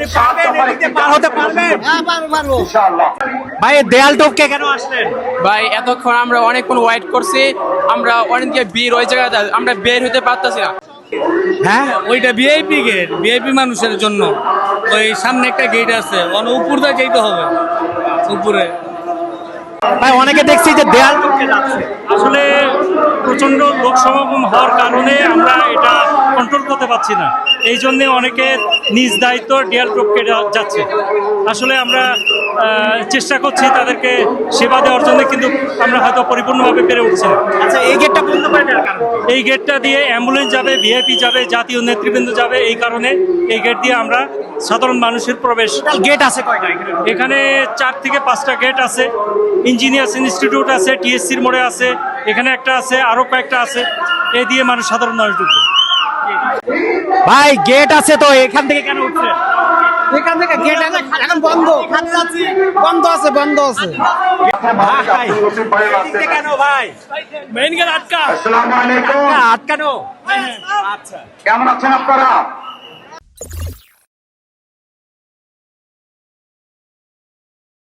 আপনি পারবেন এদিকে পার হতে পারবেন। হ্যাঁ পারব পারব। ভাই দেয়াল টপকে কেন আসলেন? ভাই এতক্ষণ আমরা অনেকক্ষণ ওয়েট করছি। আমরা অনেকদিকে বের ওই জায়গায় আমরা বের হতে পারতাছি না। হ্যাঁ? ওইটা ভিআইপি গেট ভিআইপি মানুষের জন্য। ওই সামনে একটা গেট আছে। ওখানে উপর দিয়ে যেতে হবে। উপরে। ভাই অনেকে দেখছি যে দেয়াল টপকে যাচ্ছে। আসলে প্রচণ্ড লোক সমাগম হওয়ার কারণে আমরা এটা কন্ট্রোল করতে পারছি না। এই জন্যে অনেকে নিজ দায়িত্ব ডিয়াল টপকে যাচ্ছে। আসলে আমরা চেষ্টা করছি তাদেরকে সেবা দেওয়ার জন্য কিন্তু আমরা হয়তো পরিপূর্ণভাবে পেরে উঠছি না। আচ্ছা এই গেটটা বন্ধ করে দেওয়ার কারণ এই গেটটা দিয়ে অ্যাম্বুলেন্স যাবে ভিআইপি যাবে জাতীয় নেতৃবৃন্দ যাবে এই কারণে এই গেট দিয়ে আমরা সাধারণ মানুষের প্রবেশ গেট আছে কয়টা এখানে? চার থেকে পাঁচটা গেট আছে। ইঞ্জিনিয়ার্স ইনস্টিটিউট আছে টিএসসির মোড়ে আছে এখানে একটা আছে আরও কয়েকটা আছে। এই দিয়ে মানুষ সাধারণ মানুষ ঢুকবে। ভাই গেট আছে তো এখান থেকে কেন উঠছে? এখান থেকে গেট এখন বন্ধ। বন্ধ আছে বন্ধ আছে। ভাই কেন ভাই? মেইন গেট আটকা। আটকা- আটকানো আচ্ছা। কেমন আছেন আপনারা?